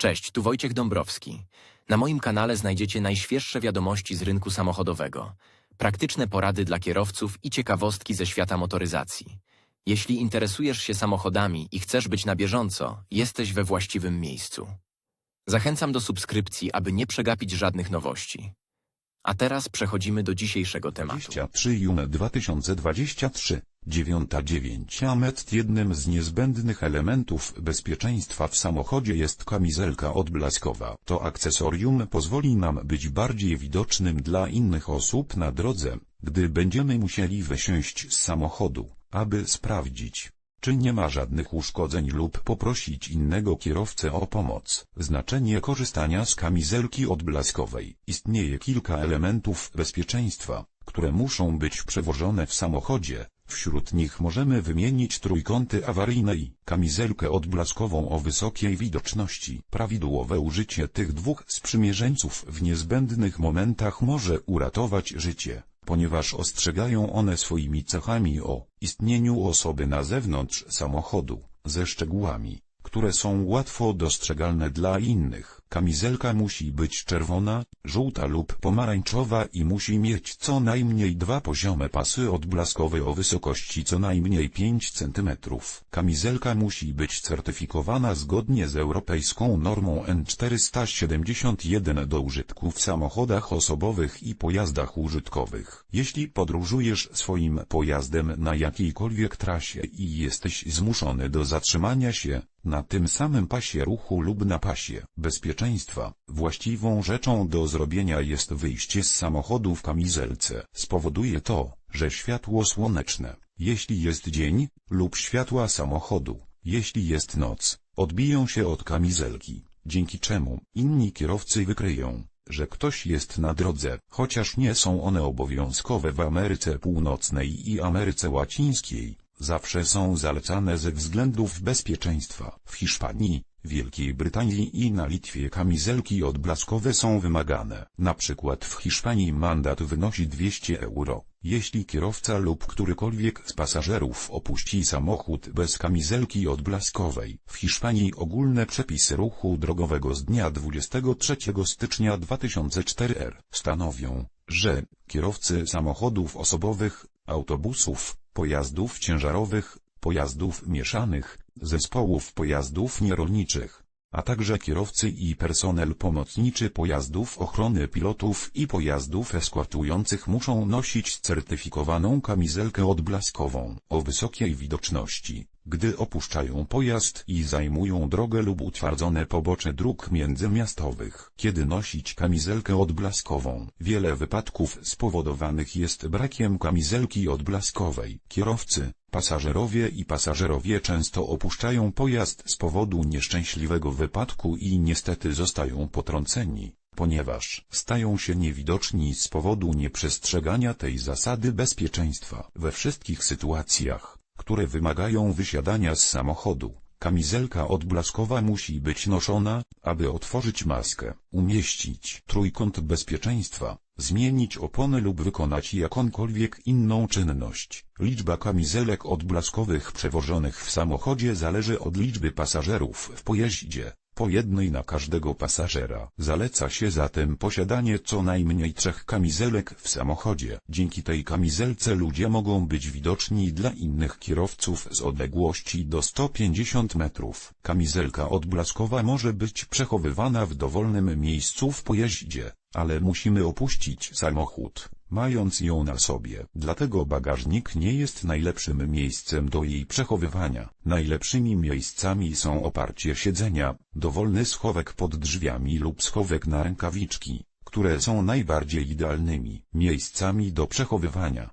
Cześć, tu Wojciech Dąbrowski. Na moim kanale znajdziecie najświeższe wiadomości z rynku samochodowego, praktyczne porady dla kierowców i ciekawostki ze świata motoryzacji. Jeśli interesujesz się samochodami i chcesz być na bieżąco, jesteś we właściwym miejscu. Zachęcam do subskrypcji, aby nie przegapić żadnych nowości. A teraz przechodzimy do dzisiejszego tematu. 23 June 2023, 9.9 Amet Jednym z niezbędnych elementów bezpieczeństwa w samochodzie jest kamizelka odblaskowa. To akcesorium pozwoli nam być bardziej widocznym dla innych osób na drodze, gdy będziemy musieli wysiąść z samochodu, aby sprawdzić, czy nie ma żadnych uszkodzeń lub poprosić innego kierowcę o pomoc. Znaczenie korzystania z kamizelki odblaskowej. Istnieje kilka elementów bezpieczeństwa, które muszą być przewożone w samochodzie. Wśród nich możemy wymienić trójkąty awaryjne i kamizelkę odblaskową o wysokiej widoczności. Prawidłowe użycie tych dwóch sprzymierzeńców w niezbędnych momentach może uratować życie ponieważ ostrzegają one swoimi cechami o istnieniu osoby na zewnątrz samochodu, ze szczegółami, które są łatwo dostrzegalne dla innych. Kamizelka musi być czerwona, żółta lub pomarańczowa i musi mieć co najmniej dwa poziome pasy odblaskowe o wysokości co najmniej 5 cm. Kamizelka musi być certyfikowana zgodnie z europejską normą N471 do użytku w samochodach osobowych i pojazdach użytkowych. Jeśli podróżujesz swoim pojazdem na jakiejkolwiek trasie i jesteś zmuszony do zatrzymania się, na tym samym pasie ruchu lub na pasie bezpieczeństwa, właściwą rzeczą do zrobienia jest wyjście z samochodu w kamizelce. Spowoduje to, że światło słoneczne, jeśli jest dzień, lub światła samochodu, jeśli jest noc, odbiją się od kamizelki, dzięki czemu inni kierowcy wykryją, że ktoś jest na drodze, chociaż nie są one obowiązkowe w Ameryce Północnej i Ameryce Łacińskiej zawsze są zalecane ze względów bezpieczeństwa. W Hiszpanii, Wielkiej Brytanii i na Litwie kamizelki odblaskowe są wymagane. Na przykład w Hiszpanii mandat wynosi 200 euro, jeśli kierowca lub którykolwiek z pasażerów opuści samochód bez kamizelki odblaskowej. W Hiszpanii ogólne przepisy ruchu drogowego z dnia 23 stycznia 2004 r. stanowią, że kierowcy samochodów osobowych, autobusów, pojazdów ciężarowych, pojazdów mieszanych, zespołów pojazdów nierolniczych, a także kierowcy i personel pomocniczy pojazdów ochrony pilotów i pojazdów eskortujących muszą nosić certyfikowaną kamizelkę odblaskową o wysokiej widoczności, gdy opuszczają pojazd i zajmują drogę lub utwardzone pobocze dróg międzymiastowych. Kiedy nosić kamizelkę odblaskową? Wiele wypadków spowodowanych jest brakiem kamizelki odblaskowej. Kierowcy, pasażerowie i pasażerowie często opuszczają pojazd z powodu nieszczęśliwego wypadku i niestety zostają potrąceni ponieważ stają się niewidoczni z powodu nieprzestrzegania tej zasady bezpieczeństwa. We wszystkich sytuacjach, które wymagają wysiadania z samochodu, kamizelka odblaskowa musi być noszona, aby otworzyć maskę, umieścić trójkąt bezpieczeństwa, zmienić opony lub wykonać jakąkolwiek inną czynność. Liczba kamizelek odblaskowych przewożonych w samochodzie zależy od liczby pasażerów w pojeździe po jednej na każdego pasażera. Zaleca się zatem posiadanie co najmniej trzech kamizelek w samochodzie. Dzięki tej kamizelce ludzie mogą być widoczni dla innych kierowców z odległości do 150 metrów. Kamizelka odblaskowa może być przechowywana w dowolnym miejscu w pojeździe, ale musimy opuścić samochód mając ją na sobie. Dlatego bagażnik nie jest najlepszym miejscem do jej przechowywania. Najlepszymi miejscami są oparcie siedzenia, dowolny schowek pod drzwiami lub schowek na rękawiczki, które są najbardziej idealnymi miejscami do przechowywania